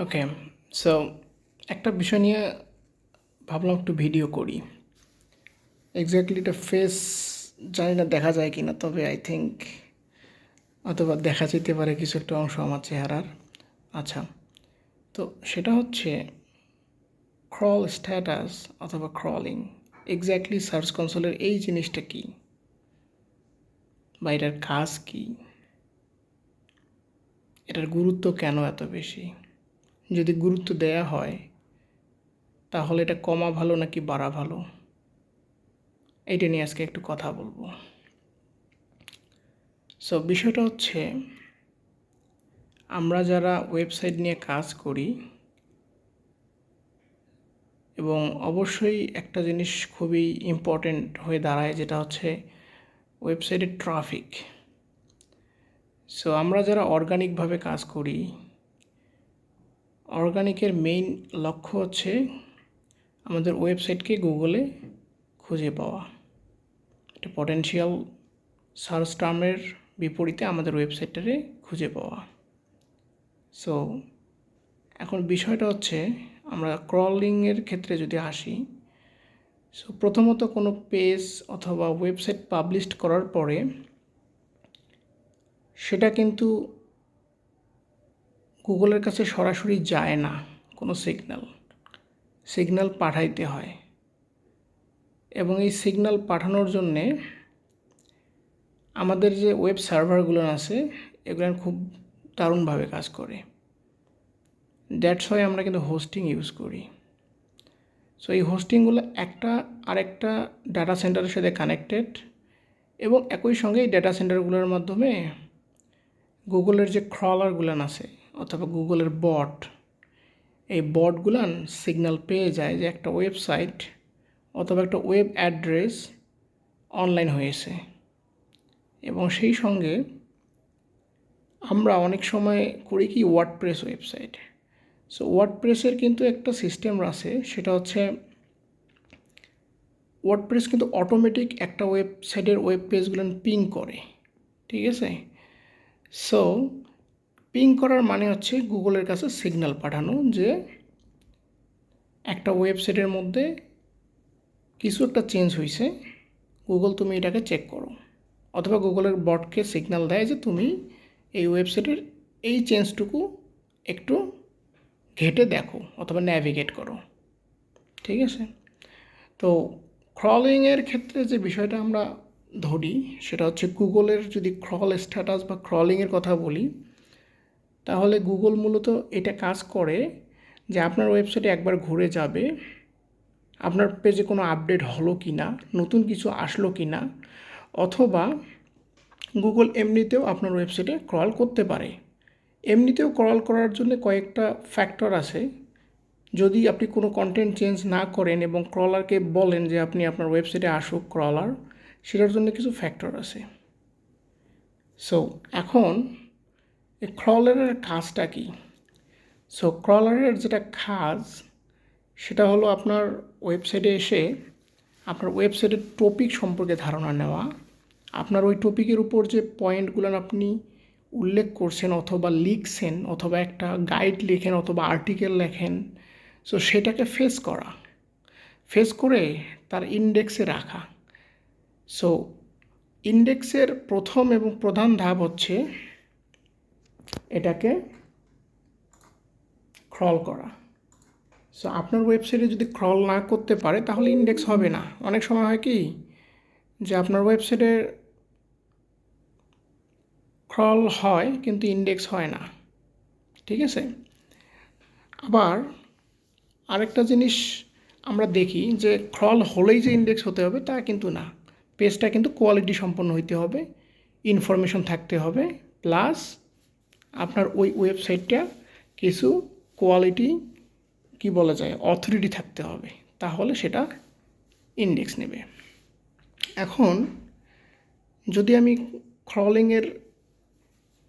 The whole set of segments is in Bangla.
ওকে সো একটা বিষয় নিয়ে ভাবলাম একটু ভিডিও করি। এক্স্যাক্টলি এটা ফেস জানি না দেখা যায় কি না তবে আই থিঙ্ক অথবা দেখা যেতে পারে কিছু একটা অংশ আমার চেহারার। আচ্ছা তো সেটা হচ্ছে ক্রল স্ট্যাটাস অথবা ক্রলিং এক্স্যাক্টলি সার্চ কনসোলের এই জিনিসটা কী? বা এটার কাজ কী? এটার গুরুত্ব কেন এত বেশি? যদি গুরুত্ব দেয়া হয়, তাহলে এটা কমা ভালো নাকি বাড়া ভালো? এটা নিয়ে আজকে একটু কথা বলব। সো বিষয়টা হচ্ছে, আমরা যারা ওয়েবসাইট নিয়ে কাজ করি, এবং অবশ্যই একটা জিনিস খুবই ইম্পর্টেন্ট হয়ে দাঁড়ায়, যেটা হচ্ছে ওয়েবসাইটের ট্রাফিক সো আমরা যারা অর্গানিকভাবে কাজ করি অর্গানিকের মেইন লক্ষ্য হচ্ছে আমাদের ওয়েবসাইটকে গুগলে খুঁজে পাওয়া। এটা পটেনশিয়াল সার্চ টার্মের বিপরীতে আমাদের ওয়েবসাইটটারে খুঁজে পাওয়া। সো এখন বিষয়টা হচ্ছে আমরা ক্রলিংয়ের ক্ষেত্রে যদি আসি সো প্রথমত কোনো পেজ অথবা ওয়েবসাইট পাবলিশ করার পরে সেটা কিন্তু গুগলের কাছে সরাসরি যায় না কোনো সিগন্যাল। সিগন্যাল পাঠাইতে হয়। এবং এই সিগন্যাল পাঠানোর জন্যে আমাদের যে ওয়েব সার্ভারগুলো আছে, এগুলো খুব দারুণভাবে কাজ করে। দ্যাটস হয় আমরা কিন্তু হোস্টিং ইউজ করি। সো এই হোস্টিংগুলো একটা, আরেকটা ডাটা সেন্টারের সাথে কানেক্টেড এবং একই সঙ্গে এই ডাটা সেন্টারগুলোর মাধ্যমে গুগলের যে ক্রলারগুলান আছে অথবা গুগলের বট, এই বটগুলান সিগন্যাল পেয়ে যায় যে একটা ওয়েবসাইট অথবা একটা ওয়েব অ্যাড্রেস অনলাইন হয়েছে। এবং সেই সঙ্গে আমরা অনেক সময় করি কি ওয়ার্ডপ্রেস ওয়েবসাইট সো ওয়ার্ডপ্রেসের কিন্তু একটা সিস্টেম আছে, সেটা হচ্ছে ওয়ার্ডপ্রেস কিন্তু অটোমেটিক একটা ওয়েবসাইটের ওয়েব পেজগুলো পিং করে, ঠিক আছে? সো পিং করার মানে হচ্ছে গুগলের কাছে সিগন্যাল পাঠানো যে একটা ওয়েবসাইটের মধ্যে কিছু একটা চেঞ্জ হয়েছে। গুগল, তুমি এটাকে চেক করো। অথবা গুগলের বটকে সিগন্যাল দেয় যে তুমি এই ওয়েবসাইটের এই চেঞ্জটুকু একটু ঘেটে দেখো অথবা ন্যাভিগেট করো। ঠিক আছে? তো ক্রলিংয়ের ক্ষেত্রে যে বিষয়টা আমরা ধরি, সেটা হচ্ছে গুগলের যদি ক্রল স্ট্যাটাস বা ক্রলিংয়ের কথা বলি তাহলে গুগল মূলত এটা কাজ করে যে আপনার ওয়েবসাইটে একবার ঘুরে যাবে। আপনার পেজে কোনো আপডেট হলো কি না নতুন কিছু আসলো কি না অথবা গুগল এমনিতেও আপনার ওয়েবসাইটে ক্রল করতে পারে। এমনিতেও ক্রল করার জন্য কয়েকটা ফ্যাক্টর আছে। যদি আপনি কোনো কন্টেন্ট চেঞ্জ না করেন এবং ক্রলারকে বলেন যে আপনি আপনার ওয়েবসাইটে আসুক ক্রলার সেটার জন্য কিছু ফ্যাক্টর আছে। সো এখন এই ক্রলারের কাজটা কি? সো ক্রলারের যেটা কাজ, সেটা হলো আপনার ওয়েবসাইটে এসে আপনার ওয়েবসাইটের টপিক সম্পর্কে ধারণা নেওয়া। আপনার ওই টপিকের উপর যে পয়েন্টগুলো আপনি উল্লেখ করছেন অথবা লিখছেন অথবা একটা গাইড লেখেন অথবা আর্টিকেল লেখেন সো সেটাকে ফেস করা। ফেস করে তার ইন্ডেক্সে রাখা। সো ইন্ডেক্সের প্রথম এবং প্রধান ধাপ হচ্ছে এটাকে ক্রল করা। সো আপনার ওয়েবসাইটে যদি ক্রল না করতে পারে, তাহলে ইন্ডেক্স হবে না। অনেক সময় হয় কি, যে আপনার ওয়েবসাইটে ক্রল হয়, কিন্তু ইন্ডেক্স হয় না। ঠিক আছে? আবার আরেকটা জিনিস আমরা দেখি, যে ক্রল হলেই যে ইন্ডেক্স হতে হবে, তা কিন্তু না। পেজটা কিন্তু কোয়ালিটি সম্পন্ন হইতে হবে ইনফরমেশন থাকতে হবে প্লাস আপনার ওই ওয়েবসাইটটা কিছু কোয়ালিটি কি বলা যায় অথরিটি থাকতে হবে। তাহলে সেটা ইন্ডেক্স নেবে। এখন যদি আমি ক্রলিংয়ের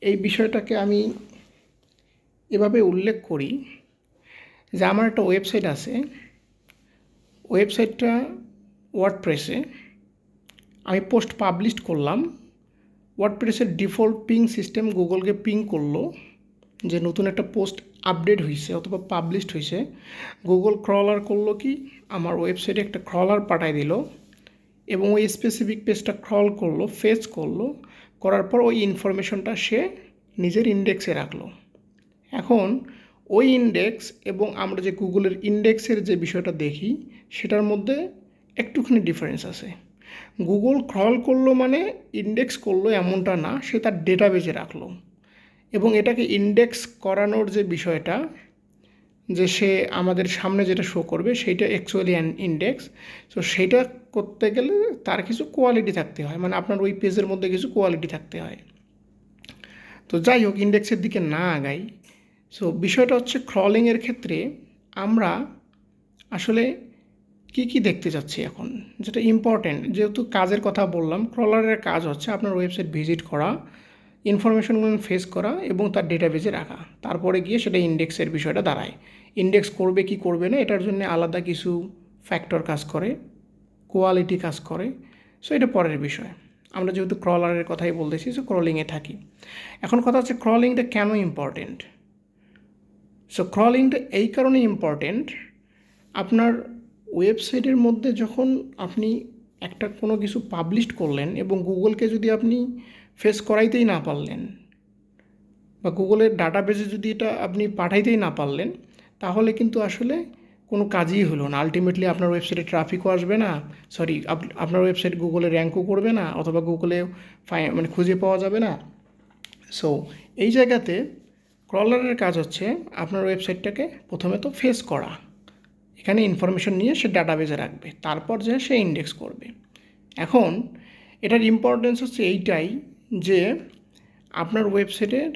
এই বিষয়টাকে আমি এভাবে উল্লেখ করি যে আমার একটা ওয়েবসাইট আছে ওয়েবসাইটটা ওয়ার্ডপ্রেসে আমি পোস্ট পাবলিশ করলাম। ওয়ার্ডপ্রেসের ডিফল্ট পিং সিস্টেম গুগলকে পিং করল যে নতুন একটা পোস্ট আপডেট হয়েছে অথবা পাবলিশড হয়েছে গুগল ক্রলার করল কি? আমার ওয়েবসাইটে একটা ক্রলার পাঠাই দিল এবং ওই স্পেসিফিক পেজটা ক্রল করল ফেচ করল, করার পর ওই ইনফরমেশনটা সে নিজের ইন্ডেক্সে রাখল। এখন ওই ইন্ডেক্স এবং আমরা যে গুগলের ইন্ডেক্সের যে বিষয়টা দেখি, সেটার মধ্যে একটুখানি ডিফারেন্স আছে। গুগল ক্রল করল মানে ইন্ডেক্স করল এমনটা না, সে তার ডেটাবেজে রাখল। এবং এটাকে ইন্ডেক্স করানোর যে বিষয়টা, যে সে আমাদের সামনে যেটা শো করবে, সেইটা অ্যাকচুয়ালি অ্যান ইন্ডেক্স তো সেইটা করতে গেলে তার কিছু কোয়ালিটি থাকতে হয় মানে আপনার ওই পেজের মধ্যে কিছু কোয়ালিটি থাকতে হয়। তো যাই হোক ইন্ডেক্সের দিকে না আগাই। সো বিষয়টা হচ্ছে ক্রলিংয়ের ক্ষেত্রে আমরা আসলে কি কি দেখতে যাচ্ছি এখন? যেটা ইম্পর্টেন্ট যেহেতু কাজের কথা বললাম ক্রলারের কাজ হচ্ছে আপনার ওয়েবসাইট ভিজিট করা ইনফরমেশনগুলো ফেস করা এবং তার ডেটাবেজে রাখা। তারপরে গিয়ে সেটা ইন্ডেক্সের বিষয়টা দাঁড়ায়। ইন্ডেক্স করবে কি করবে না, এটার জন্য আলাদা কিছু ফ্যাক্টর কাজ করে কোয়ালিটি কাজ করে। সো এটা পরের বিষয়। আমরা যেহেতু ক্রলারের কথাই বলতেছি সো ক্রলিংয়ে থাকি। এখন কথা হচ্ছে ক্রলিংটা কেন ইম্পর্টেন্ট সো ক্রলিংটা এই কারণে ইম্পর্টেন্ট আপনার ওয়েবসাইটের মধ্যে যখন আপনি একটা কোনো কিছু পাবলিশ করলেন এবং গুগলকে যদি আপনি ফেস করাইতেই না পারলেন বা গুগলের ডাটাবেজে যদি এটা আপনি পাঠাইতেই না পারলেন, তাহলে কিন্তু আসলে কোনো কাজই হলো না। আলটিমেটলি আপনার ওয়েবসাইটে ট্রাফিকও আসবে না সরি আপনার ওয়েবসাইট গুগলে র্যাঙ্কও করবে না, অথবা গুগলে ফাই মানে খুঁজে পাওয়া যাবে না। সো এই জায়গাতে ক্রলারের কাজ হচ্ছে আপনার ওয়েবসাইটটাকে প্রথমে তো ফেস করা। এখানে ইনফরমেশন নিয়ে সে ডাটাবেজে রাখবে। তারপর যে সে ইন্ডেক্স করবে। এখন এটার ইম্পর্টেন্স হচ্ছে এইটাই যে আপনার ওয়েবসাইটের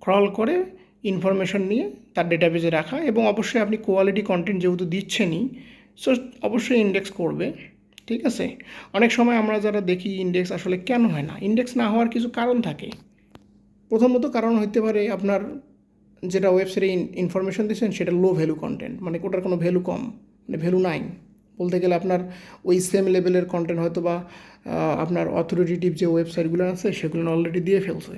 ক্রল করে ইনফরমেশন নিয়ে তার ডেটাবেজে রাখা এবং অবশ্যই আপনি কোয়ালিটি কন্টেন্ট যেহেতু দিচ্ছেনই সো অবশ্যই ইন্ডেক্স করবে, ঠিক আছে? অনেক সময় আমরা যারা দেখি ইন্ডেক্স আসলে কেন হয় না? ইন্ডেক্স না হওয়ার কিছু কারণ থাকে। প্রথমত কারণ হতে পারে আপনার যেটা ওয়েবসাইটে ইনফরমেশন দিচ্ছেন সেটা লো ভ্যালু কন্টেন্ট মানে ওটার কোনো ভ্যালু কম মানে ভ্যালু নাই। বলতে গেলে আপনার ওই সেম লেভেলের কন্টেন্ট হয়তো বা আপনার অথরিটেটিভ যে ওয়েবসাইটগুলো আছে, সেগুলো অলরেডি দিয়ে ফেলছে।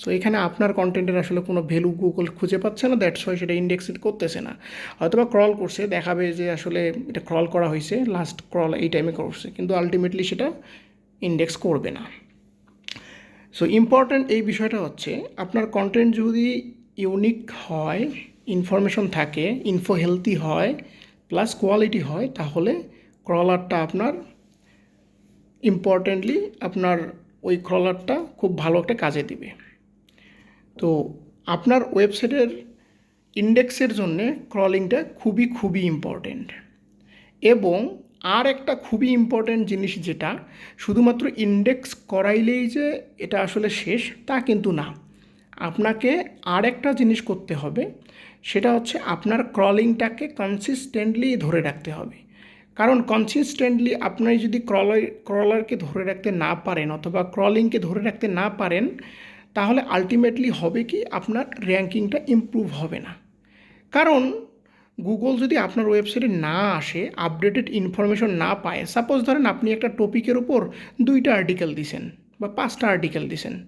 সো এখানে আপনার কন্টেন্টের আসলে কোনো ভ্যালু গুগল খুঁজে পাচ্ছে না দ্যাটস ওয়াই সেটা ইন্ডেক্স করতেছে না। হয়তো বা ক্রল করছে, দেখাবে যে আসলে এটা ক্রল করা হয়েছে লাস্ট ক্রল এই টাইমে করছে, কিন্তু আলটিমেটলি সেটা ইন্ডেক্স করবে না। সো ইম্পর্ট্যান্ট এই বিষয়টা হচ্ছে, আপনার কন্টেন্ট যদি ইউনিক হয় ইনফরমেশন থাকে ইনফো হেলদি হয় প্লাস কোয়ালিটি হয়, তাহলে ক্রলারটা আপনার ইম্পর্টেন্টলি আপনার ওই ক্রলারটা খুব ভালো একটা কাজে দিবে। তো আপনার ওয়েবসাইটের ইন্ডেক্সের জন্যে ক্রলিংটা খুবই খুবই ইম্পর্টেন্ট এবং আর একটা খুবই ইম্পর্ট্যান্ট জিনিস যেটা, শুধুমাত্র ইন্ডেক্স করাইলেই যে এটা আসলে শেষ, তা কিন্তু না। আপনাকে আর একটা জিনিস করতে হবে, সেটা হচ্ছে আপনার ক্রলিংটাকে কনসিস্টেন্টলি ধরে রাখতে হবে। কারণ কনসিস্টেন্টলি আপনি যদি ক্রলার ক্রলারকে ধরে রাখতে না পারেন অথবা ক্রলিংকে ধরে রাখতে না পারেন, তাহলে আলটিমেটলি হবে কি আপনার র্যাঙ্কিংটা ইম্প্রুভ হবে না। কারণ গুগল যদি আপনার ওয়েবসাইটে না আসে আপডেটেড ইনফরমেশন না পায় সাপোজ ধরেন আপনি একটা টপিকের উপর দুইটা আর্টিকেল দিছেন বা পাঁচটা আর্টিকেল দিছেন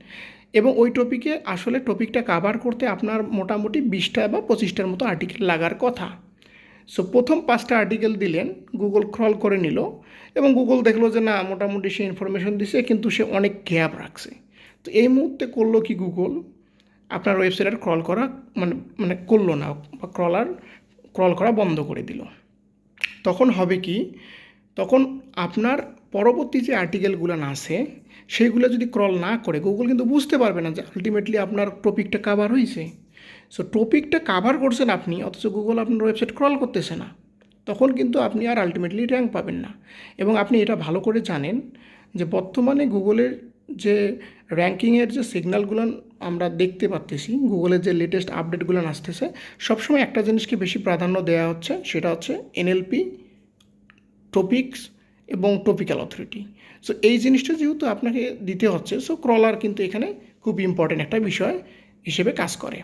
এবং ওই টপিকে আসলে টপিকটা কাভার করতে আপনার মোটামুটি বিশটা বা পঁচিশটার মতো আর্টিকেল লাগার কথা। সো প্রথম পাঁচটা আর্টিকেল দিলেন গুগল ক্রল করে নিল এবং গুগল দেখল যে না, মোটামুটি সে ইনফরমেশন দিছে, কিন্তু সে অনেক গ্যাপ রাখছে। তো এই মুহূর্তে করল কি গুগল আপনার ওয়েবসাইট আর ক্রল করা মানে মানে করল না বা ক্রলার ক্রল করা বন্ধ করে দিল। তখন হবে কি? তখন আপনার পরবর্তী যে আর্টিকেলগুলো আছে সেইগুলো যদি ক্রল না করে গুগল কিন্তু বুঝতে পারবে না যে আলটিমেটলি আপনার টপিকটা কাভার হয়েছে সো টপিকটা কাভার করছেন আপনি, অথচ গুগল আপনার ওয়েবসাইট ক্রল করতেছে না। তখন কিন্তু আপনি আর আলটিমেটলি র্যাঙ্ক পাবেন না। এবং আপনি এটা ভালো করে জানেন যে বর্তমানে গুগলের যে র্যাঙ্কিংয়ের যে সিগনালগুলো আমরা দেখতে পাচ্তেছি গুগলের যে লেটেস্ট আপডেটগুলো আসতেছে, সবসময় একটা জিনিসকে বেশি প্রাধান্য দেওয়া হচ্ছে, সেটা হচ্ছে এনএলপি টপিক্স এবং টপিক্যাল অথরিটি সো এই জিনিসটা যেহেতু আপনাকে দিতে হচ্ছে সো ক্রলার কিন্তু এখানে খুব ইম্পর্টেন্ট একটা বিষয় হিসেবে কাজ করে।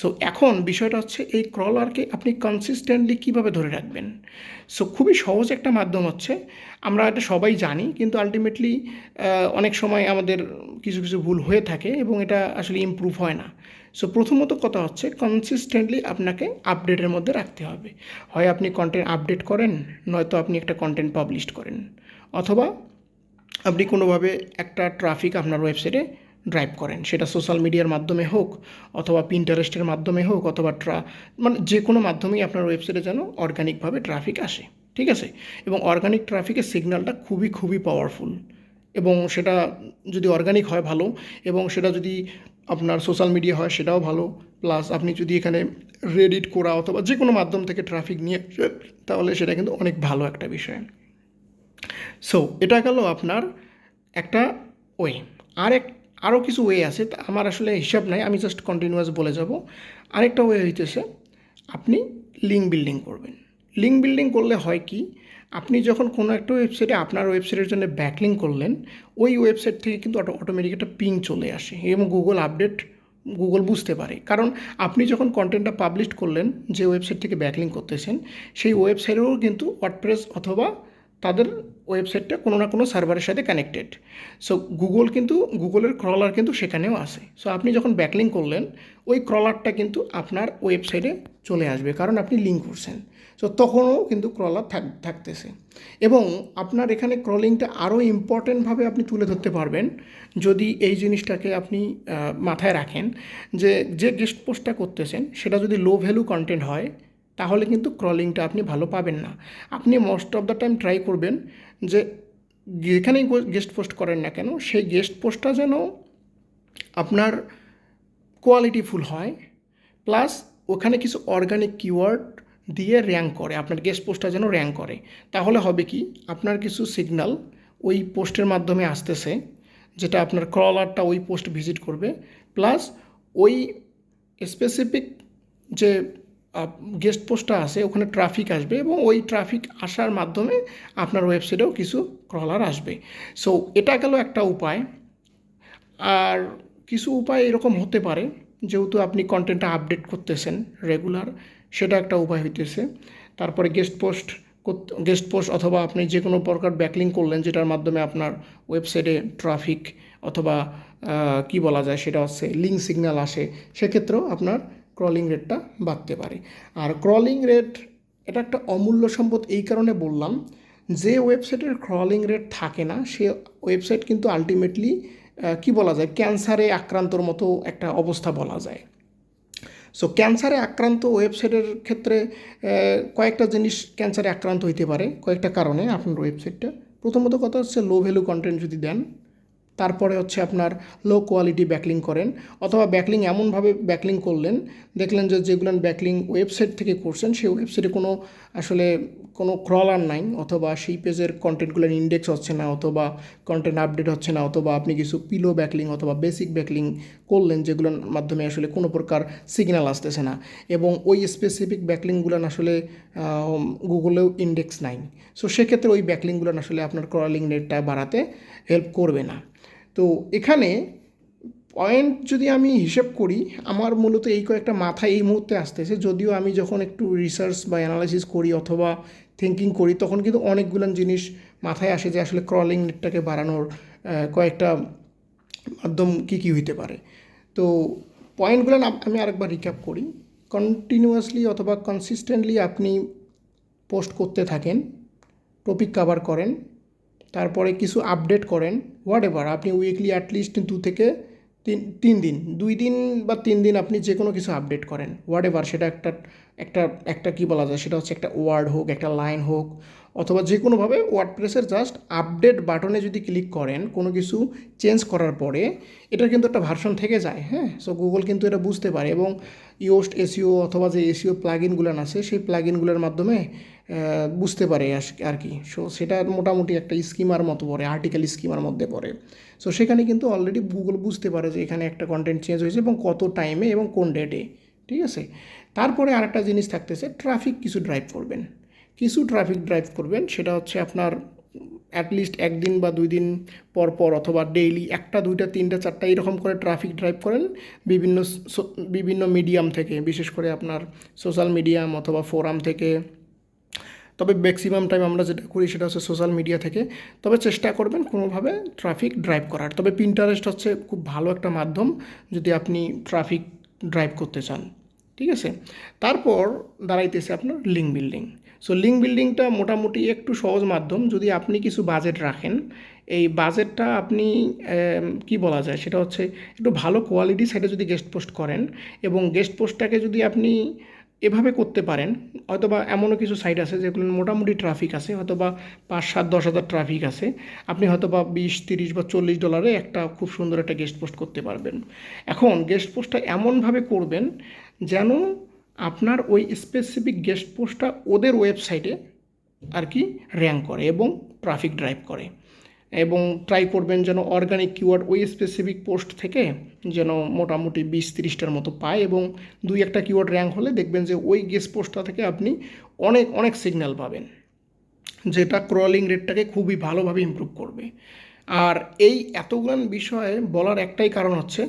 সো এখন বিষয়টা হচ্ছে এই ক্রলারকে আপনি কনসিস্টেন্টলি কীভাবে ধরে রাখবেন? সো খুবই সহজ একটা মাধ্যম হচ্ছে, আমরা এটা সবাই জানি, কিন্তু আলটিমেটলি অনেক সময় আমাদের কিছু কিছু ভুল হয়ে থাকে এবং এটা আসলে ইমপ্রুভ হয় না। সো প্রথমত কথা হচ্ছে কনসিস্টেন্টলি আপনাকে আপডেটের মধ্যে রাখতে হবে। হয় আপনি কন্টেন্ট আপডেট করেন, নয়তো আপনি একটা কন্টেন্ট পাবলিশ করেন, অথবা আপনি কোনোভাবে একটা ট্রাফিক আপনার ওয়েবসাইটে ড্রাইভ করেন। সেটা সোশ্যাল মিডিয়ার মাধ্যমে হোক, অথবা পিন্টারেস্টের মাধ্যমে হোক, অথবা ট্রা মানে যে কোনো মাধ্যমেই আপনার ওয়েবসাইটে যেন অর্গানিকভাবে ট্রাফিক আসে। ঠিক আছে? এবং অর্গানিক ট্রাফিকের সিগন্যালটা খুবই খুবই পাওয়ারফুল এবং সেটা যদি অর্গানিক হয় ভালো, এবং সেটা যদি আপনার সোশ্যাল মিডিয়া হয় সেটাও ভালো। প্লাস আপনি যদি এখানে রেডিট করা অথবা যে কোনো মাধ্যম থেকে ট্রাফিক নিয়ে তাহলে সেটা কিন্তু অনেক ভালো একটা বিষয়। সো এটা গেল আপনার একটা ওয়ে আর এক আরও কিছু ওয়ে আছে, তা আমার আসলে হিসাব নাই, আমি জাস্ট কন্টিনিউয়াস বলে যাব। আরেকটা ওয়ে হইতেছে, আপনি লিঙ্ক বিল্ডিং করবেন। লিঙ্ক বিল্ডিং করলে হয় কি, আপনি যখন কোনো একটা ওয়েবসাইটে আপনার ওয়েবসাইটের জন্য ব্যাকলিং করলেন, ওই ওয়েবসাইট থেকে কিন্তু অটোমেটিক একটা পিং চলে আসে, এবং গুগল আপডেট গুগল বুঝতে পারে। কারণ আপনি যখন কন্টেন্টটা পাবলিশ করলেন, যে ওয়েবসাইট থেকে ব্যাকলিং করতেছেন, সেই ওয়েবসাইটেও কিন্তু ওয়ার্ডপ্রেস অথবা তাদের ওয়েবসাইটটা কোনো না কোনো সার্ভারের সাথে কানেক্টেড সো গুগল কিন্তু গুগলের ক্রলার কিন্তু সেখানেও আসে সো আপনি যখন ব্যাকলিং করলেন, ওই ক্রলারটা কিন্তু আপনার ওয়েবসাইটে চলে আসবে, কারণ আপনি লিঙ্ক করছেন। সো তখনও কিন্তু ক্রলার থাক, থাকতেছে। এবং আপনার এখানে ক্রলিংটা আরও ইম্পর্টেন্টভাবে আপনি তুলে ধরতে পারবেন, যদি এই জিনিসটাকে আপনি মাথায় রাখেন যে যে গেস্ট পোস্টটা করতেছেন, সেটা যদি লো ভ্যালু কন্টেন্ট হয় তাহলে কিন্তু ক্রলিংটা আপনি ভালো পাবেন না। আপনি most of the time try করবেন যে যেখানেই গেস্ট পোস্ট করেন না কেন, সেই গেস্ট পোস্টটা যেন আপনার কোয়ালিটিফুল হয় প্লাস ওখানে কিছু অর্গানিক কিওয়ার্ড দিয়ে র্যাঙ্ক করে, আপনার গেস্ট পোস্টটা যেন র্যাঙ্ক করে। তাহলে হবে কি, আপনার কিছু সিগন্যাল ওই পোস্টের মাধ্যমে আসতেছে, যেটা আপনার ক্রলারটা ওই পোস্ট ভিজিট করবে প্লাস ওই স্পেসিফিক যে গেস্ট পোস্টটা আছে, ওখানে ট্রাফিক আসবে এবং ওই ট্রাফিক আসার মাধ্যমে আপনার ওয়েবসাইটেও কিছু ক্রলার আসবে। সো এটা গেল একটা উপায়। আর কিছু উপায় এরকম হতে পারে, যেহেতু আপনি কন্টেন্টটা আপডেট করতেছেন রেগুলার সেটা একটা উপায় হইতেছে। তারপরে গেস্ট পোস্ট গেস্ট পোস্ট অথবা আপনি যে কোনো প্রকার ব্যাকলিং করলেন, যেটার মাধ্যমে আপনার ওয়েবসাইটে ট্রাফিক অথবা কি বলা যায়, সেটা হচ্ছে লিঙ্ক সিগন্যাল আসে, সেক্ষেত্রেও আপনার ক্রলিং রেটটা বাড়তে পারে। আর ক্রলিং রেট এটা একটা অমূল্য সম্পদ এই কারণে বললাম যে ওয়েবসাইটের ক্রলিং রেট থাকে না, সে ওয়েবসাইট কিন্তু আলটিমেটলি কি বলা যায় ক্যান্সারে আক্রান্তর মতো একটা অবস্থা বলা যায়। সো ক্যান্সারে আক্রান্ত ওয়েবসাইটের ক্ষেত্রে কয়েকটা জিনিস ক্যান্সারে আক্রান্ত হইতে পারে। কয়েকটা কারণে আপনার ওয়েবসাইটটা প্রথমত কথা হচ্ছে লো ভ্যালু কন্টেন্ট যদি দেন তারপরে হচ্ছে আপনার লো কোয়ালিটি ব্যাকলিং করেন অথবা ব্যাকলিং এমনভাবে ব্যাকলিং করলেন, দেখলেন যে যেগুলো ব্যাকলিং ওয়েবসাইট থেকে করছেন, সেই ওয়েবসাইটে কোনো আসলে কোনো ক্রলার নাই, অথবা সেই পেজের কন্টেন্টগুলোর ইন্ডেক্স হচ্ছে না, অথবা কন্টেন্ট আপডেট হচ্ছে না, অথবা আপনি কিছু পিলো ব্যাকলিং অথবা বেসিক ব্যাকলিং করলেন, যেগুলোর মাধ্যমে আসলে কোনো প্রকার সিগন্যাল আসতেছে না এবং ওই স্পেসিফিক ব্যাকলিংগুলো আসলে গুগলেও ইন্ডেক্স নাই। সো সেক্ষেত্রে ওই ব্যাকলিংগুলো আসলে আপনার ক্রলিং রেটটা বাড়াতে হেল্প করবে না। তো এখানে পয়েন্ট যদি আমি হিসেব করি, আমার মূলত এই কয়েকটা মাথায় এই মুহূর্তে আসতেছে। যদিও আমি যখন একটু রিসার্চ বা অ্যানালাইসিস করি অথবা থিঙ্কিং করি, তখন কিন্তু অনেকগুলো জিনিস মাথায় আসে যে আসলে ক্রলিং নেটটাকে বাড়ানোর কয়েকটা মাধ্যম কী কী হইতে পারে। তো পয়েন্টগুলো আমি আরেকবার রিক্যাপ করি। কন্টিনিউয়াসলি অথবা কনসিস্টেন্টলি আপনি পোস্ট করতে থাকেন টপিক কভার করেন, তারপরে কিছু আপডেট করেন হোয়াট এভার আপনি উইকলি অ্যাটলিস্ট দু থেকে তিন তিন দিন, দুই দিন বা তিন দিন আপনি যে কোনো কিছু আপডেট করেন হোয়াট এভার সেটা একটা একটা একটা কী বলা যায়, সেটা হচ্ছে একটা ওয়ার্ড হোক, একটা লাইন হোক, অথবা যে কোনোভাবে ওয়ার্ডপ্রেসের জাস্ট আপডেট বাটনে যদি ক্লিক করেন, কোনো কিছু চেঞ্জ করার পরে এটার কিন্তু একটা ভার্সন থেকে যায় হ্যাঁ? সো গুগল কিন্তু এটা বুঝতে পারে এবং ইওস্ট এসিও অথবা যে এসিও প্লাগইনগুলো আছে, সেই প্লাগইনগুলোর মাধ্যমে বুঝতে পারে আর কি। সো সেটা মোটামুটি একটা স্কিমার মতো পড়ে আর্টিকেল স্কিমার মধ্যে পড়ে। সো সেখানে কিন্তু অলরেডি গুগল বুঝতে পারে যে এখানে একটা কন্টেন্ট চেঞ্জ হয়েছে এবং কত টাইমে এবং কোন ডেটে ঠিক আছে? তারপরে আরেকটা জিনিস থাকতেছে ট্রাফিক কিছু ড্রাইভ করবেন। কিছু ট্রাফিক ড্রাইভ করবেন, সেটা হচ্ছে আপনার অ্যাটলিস্ট একদিন বা দুই দিন পর পর অথবা ডেইলি একটা, দুইটা, তিনটা, চারটা এরকম করে ট্রাফিক ড্রাইভ করেন বিভিন্ন বিভিন্ন মিডিয়াম থেকে, বিশেষ করে আপনার সোশ্যাল মিডিয়াম অথবা ফোরাম থেকে। তবে ম্যাক্সিমাম টাইম আমরা যেটা করি সেটা হচ্ছে সোশ্যাল মিডিয়া থেকে। তবে চেষ্টা করবেন কোনোভাবে ট্রাফিক ড্রাইভ করার। তবে পিন্টারেস্ট হচ্ছে খুব ভালো একটা মাধ্যম যদি আপনি ট্রাফিক ড্রাইভ করতে চান। ঠিক আছে? তারপর দাঁড়াইতেছে আপনার লিঙ্ক বিল্ডিং সো লিঙ্ক বিল্ডিংটা মোটামুটি একটু সহজ মাধ্যম। যদি আপনি কিছু বাজেট রাখেন, এই বাজেটটা আপনি কি বলা যায়? সেটা হচ্ছে একটু ভালো কোয়ালিটি সাইডে যদি গেস্ট পোস্ট করেন এবং গেস্ট পোস্টটাকে যদি আপনি এভাবে করতে পারেন। হয়তোবা এমনও কিছু সাইট আছে যেগুলো মোটামুটি ট্রাফিক আছে, হয়তোবা পাঁচ সাত দশ হাজার ট্রাফিক আছে। আপনি হয়তোবা বিশ, তিরিশ বা চল্লিশ ডলারে একটা খুব সুন্দর একটা গেস্ট পোস্ট করতে পারবেন। এখন গেস্ট পোস্টটা এমনভাবে করবেন যেন আপনার ওই স্পেসিফিক গেস্ট পোস্টটা ওদের ওয়েবসাইটে আর কি র্যাঙ্ক করে এবং ট্রাফিক ড্রাইভ করে। এবং ট্রাই করবেন যেন অর্গানিক কিওয়ার্ড ওই স্পেসিফিক পোস্ট থেকে যেন মোটামুটি বিশ তিরিশটার মতো পায় এবং দুই একটা কিওয়ার্ড র্যাঙ্ক হলে দেখবেন যে ওই গেস্ট পোস্টটা থেকে আপনি অনেক অনেক সিগন্যাল পাবেন, যেটা ক্রলিং রেটটাকে খুবই ভালোভাবে ইমপ্রুভ করবে। আর এই এতগুলান বিষয়ে বলার একটাই কারণ হচ্ছে,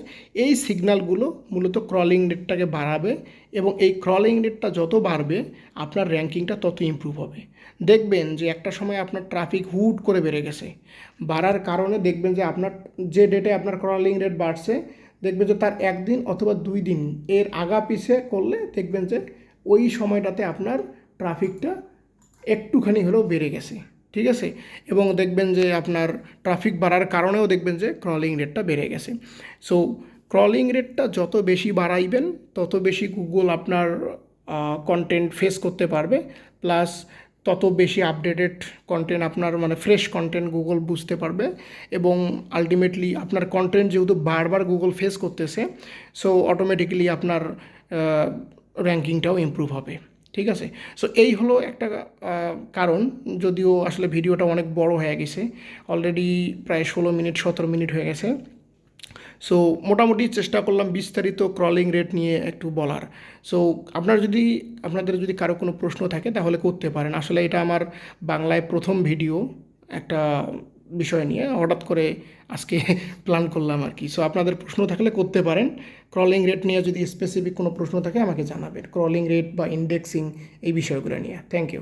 এই সিগন্যালগুলো মূলত ক্রলিং রেটটাকে বাড়াবে এবং এই ক্রলিং রেটটা যত বাড়বে, আপনার র্যাঙ্কিংটা তত ইমপ্রুভ হবে। দেখবেন যে একটা সময় আপনার ট্রাফিক হুট করে বেড়ে গেছে, বাড়ার কারণে দেখবেন যে আপনার, যে ডেটে আপনার ক্রলিং রেট বাড়ছে দেখবেন যে তার একদিন অথবা দুই দিন এর আগা পিছে করলে দেখবেন যে ওই সময়টাতে আপনার ট্রাফিকটা একটুখানি হলেও বেড়ে গেছে, ঠিক আছে? এবং দেখবেন যে আপনার ট্রাফিক বাড়ার কারণেও দেখবেন যে ক্রলিং রেটটা বেড়ে গেছে। সো ক্রলিং রেটটা যত বেশি বাড়াইবেন, তত বেশি গুগল আপনার কন্টেন্ট ফেস করতে পারবে। প্লাস তত বেশি আপডেটেড কন্টেন্ট আপনার মানে ফ্রেশ কন্টেন্ট গুগল বুঝতে পারবে এবং আলটিমেটলি আপনার কন্টেন্ট যেহেতু বারবার গুগল ফেস করতেছে সো অটোমেটিক্যালি আপনার র্যাঙ্কিংটাও ইমপ্রুভ হবে, ঠিক আছে? সো এই হলো একটা কারণ, যদিও আসলে ভিডিওটা অনেক বড় হয়ে গেছে অলরেডি প্রায় ষোলো মিনিট সতেরো মিনিট হয়ে গেছে। সো মোটামুটি চেষ্টা করলাম বিস্তারিত ক্রলিং রেট নিয়ে একটু বলার। সো আপনার যদি, আপনাদের যদি কারও কোনো প্রশ্ন থাকে তাহলে করতে পারেন। আসলে এটা আমার বাংলায় প্রথম ভিডিও একটা বিষয় নিয়ে। হঠাৎ করে আজকে প্ল্যান করলাম আর কি। সো আপনাদের প্রশ্ন থাকলে করতে পারেন। ক্রলিং রেট নিয়ে যদি স্পেসিফিক কোনো প্রশ্ন থাকে আমাকে জানাবেন। ক্রলিং রেট বা ইন্ডেক্সিং এই বিষয়গুলো নিয়ে। Thank you